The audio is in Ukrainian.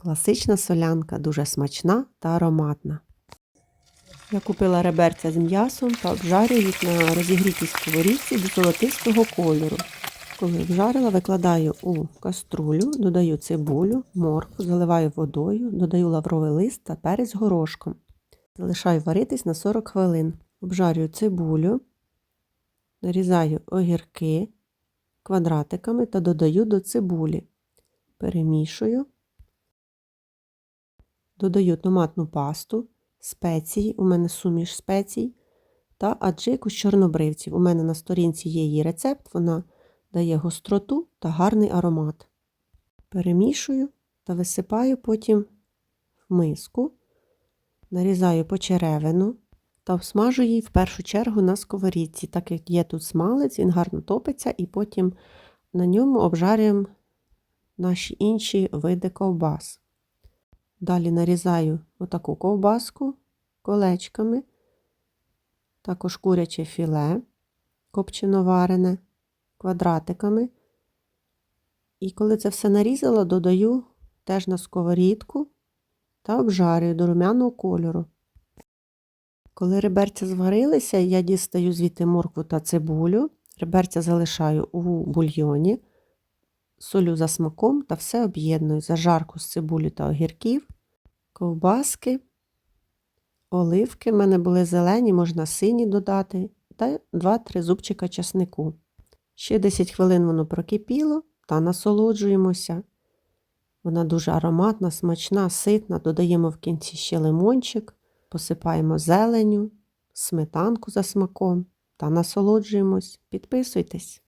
Класична солянка, дуже смачна та ароматна. Я купила реберця з м'ясом та обжарюю їх на розігрітій сковорідці до золотистого кольору. Коли обжарила, викладаю у каструлю, додаю цибулю, моркву, заливаю водою, додаю лавровий лист та перець горошком. Залишаю варитись на 40 хвилин. Обжарюю цибулю, нарізаю огірки квадратиками та додаю до цибулі. Перемішую. Додаю томатну пасту, спеції, у мене суміш спецій та аджику з чорнобривців. У мене на сторінці є її рецепт, вона дає гостроту та гарний аромат. Перемішую та висипаю потім в миску, нарізаю почеревину та всмажу її в першу чергу на сковорідці, так як є тут смалець, він гарно топиться, і потім на ньому обжарюємо наші інші види ковбас. Далі нарізаю отаку ковбаску колечками, також куряче філе копчено варене квадратиками. І коли це все нарізала, додаю теж на сковорідку та обжарюю до румяного кольору. Коли реберця зварилися, я дістаю звідти моркву та цибулю, реберця залишаю у бульйоні, солю за смаком та все об'єдную зажарку з цибулі та огірків, ковбаски, оливки. в мене були зелені, можна сині додати, та 2-3 зубчика часнику. Ще 10 хвилин воно прокипіло та насолоджуємося. Вона дуже ароматна, смачна, ситна. Додаємо в кінці ще лимончик, посипаємо зеленю, сметанку за смаком та насолоджуємось. Підписуйтесь.